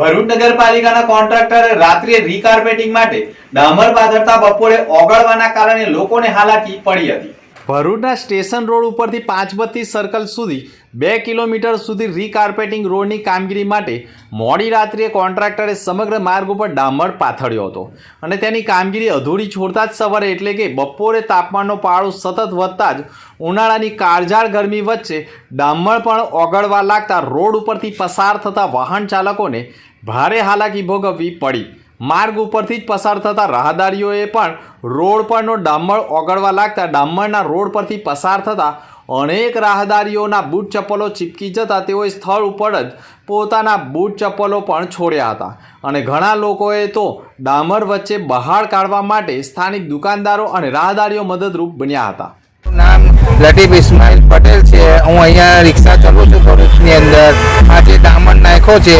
ભરૂચ નગરપાલિકાના કોન્ટ્રાક્ટરે રાત્રે રીકાર્પેટિંગ માટે ડામર પાથરતા બપોરે ઓગળવાના કારણે લોકોને હાલાકી પડી હતી. ભરૂચના સ્ટેશન રોડ ઉપરથી પાંચ બત્તી સર્કલ સુધી બે કિલોમીટર સુધી રીકાર્પેટિંગ રોડની કામગીરી માટે મોડી રાત્રિએ કોન્ટ્રાક્ટરે સમગ્ર માર્ગ ઉપર ડામર પાથર્યો હતો. અને તેની કામગીરી અધૂરી છોડતા જ સવારે એટલે કે બપોરે તાપમાનનો પાળો સતત વધતા જ ઉનાળાની કાળઝાળ ગરમી વચ્ચે ડામર પણ ઓગળવા લાગતા રોડ ઉપરથી પસાર થતા વાહન ચાલકોને ભારે હાલાકી ભોગવવી પડી. માર્ગ ઉપરથી જ પસાર થતા રાહદારીઓએ પણ રોડ પરનો ડામર ઓગળવા લાગતા ડામરના રોડ પરથી પસાર થતા અનેક રાહદારીઓના બૂટ ચપ્પલો ચીપકી જતા તેઓએ સ્થળ ઉપર જ પોતાના બૂટ ચપ્પલો પણ છોડ્યા હતા. અને ઘણા લોકોએ તો ડામર વચ્ચે બહાર કાઢવા માટે સ્થાનિક દુકાનદારો અને રાહદારીઓ મદદરૂપ બન્યા હતા. નામ લટીફ ઇસ્માઇલ પટેલ છે. હું અહીંયા રિક્ષા ચલાવું છું. ભરૂચની અંદર આ જે ડામર નાખ્યો છે,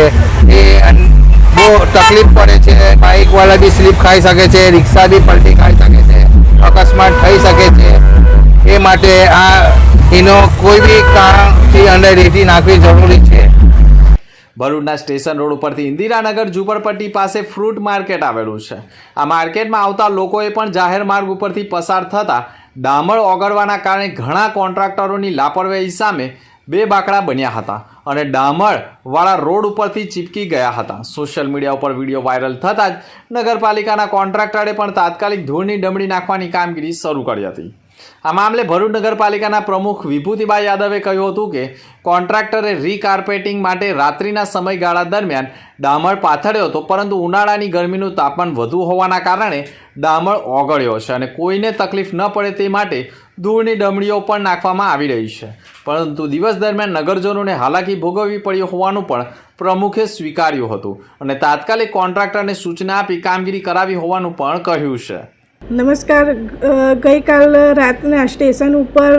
એ બહુ તકલીફ પડે છે. બાઇકવાળા બી સ્લીપ ખાઈ શકે છે રિક્ષા બી પલટી ખાઈ શકે છે, અકસ્માત થઈ શકે છે. એ માટે આ એનો કોઈ બી કારણથી અંદર રેટી નાખવી જરૂરી છે. ભરૂચના સ્ટેશન રોડ ઉપરથી ઇન્દિરાનગર ઝુંપડપટ્ટી પાસે ફ્રૂટ માર્કેટ આવેલું છે. આ માર્કેટમાં આવતા લોકોએ પણ જાહેર માર્ગ ઉપરથી પસાર થતા ડામર ઓગળવાના કારણે ઘણા કોન્ટ્રાક્ટરોની લાપરવાહી સામે બે બાકડા બન્યા હતા અને ડામરવાળા રોડ ઉપરથી ચીપકી ગયા હતા. સોશિયલ મીડિયા ઉપર વીડિયો વાયરલ થતાં જ નગરપાલિકાના કોન્ટ્રાક્ટરે પણ તાત્કાલિક ધૂળની ડમડી નાખવાની કામગીરી શરૂ કરી હતી. આ મામલે ભરૂચ નગરપાલિકાના પ્રમુખ વિભૂતિબા યાદવે કહ્યું હતું કે કોન્ટ્રાક્ટરે રીકાર્પેટિંગ માટે રાત્રિના સમયગાળા દરમિયાન ડામર પાથર્યો હતો, પરંતુ ઉનાળાની ગરમીનું તાપમાન વધુ હોવાના કારણે ડામર ઓગળ્યો છે અને કોઈને તકલીફ ન પડે તે માટે ધૂળની ડમડીઓ પણ નાખવામાં આવી રહી છે. પરંતુ દિવસ દરમિયાન નગરજનોને હાલાકી ભોગવવી પડી હોવાનું પણ પ્રમુખે સ્વીકાર્યું હતું અને તાત્કાલિક કોન્ટ્રાક્ટરને સૂચના આપી કામગીરી કરાવી હોવાનું પણ કહ્યું છે. નમસ્કાર. ગઈકાલ રાતના સ્ટેશન ઉપર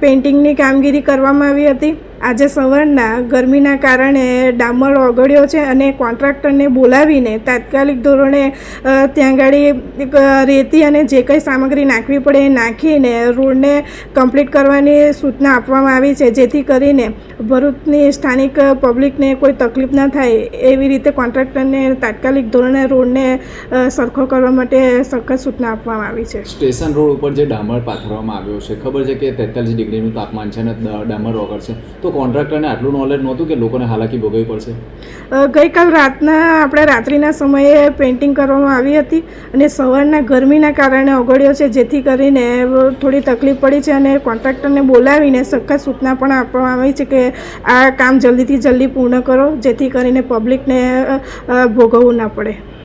પેઇન્ટિંગની કામગીરી કરવામાં આવી હતી. આજે સવારના ગરમીના કારણે ડામર ઓગળ્યો છે અને કોન્ટ્રાક્ટરને બોલાવીને તાત્કાલિક ધોરણે ત્યાં ગાડી રેતી અને જે કંઈ સામગ્રી નાખવી પડે એ નાખીને રોડને કમ્પ્લીટ કરવાની સૂચના આપવામાં આવી છે. જેથી કરીને ભરૂચની સ્થાનિક પબ્લિકને કોઈ તકલીફ ના થાય એવી રીતે કોન્ટ્રાક્ટરને તાત્કાલિક ધોરણે રોડને સરખો કરવા માટે સખત સૂચના આપવામાં આવી છે. સ્ટેશન રોડ ઉપર જે ડામર પાથરવામાં આવ્યો છે, ખબર છે કે તેતાલીસ ડિગ્રીનું તાપમાન છે અને ડામર ઓગળશે? તો કોન્ટ્રાક્ટરને આટલું નોલેજ નહોતું કે લોકોને હાલાકી ભોગવવી પડશે? ગઈકાલ રાતના આપણે રાત્રિના સમયે પેઇન્ટિંગ કરવામાં આવી હતી અને સવારના ગરમીના કારણે ઓગળ્યો છે, જેથી કરીને થોડી તકલીફ પડી છે અને કોન્ટ્રાક્ટરને બોલાવીને સખત સૂચના પણ આપવામાં આવી છે કે આ કામ જલ્દીથી જલ્દી પૂર્ણ કરો, જેથી કરીને પબ્લિકને ભોગવવું ના પડે.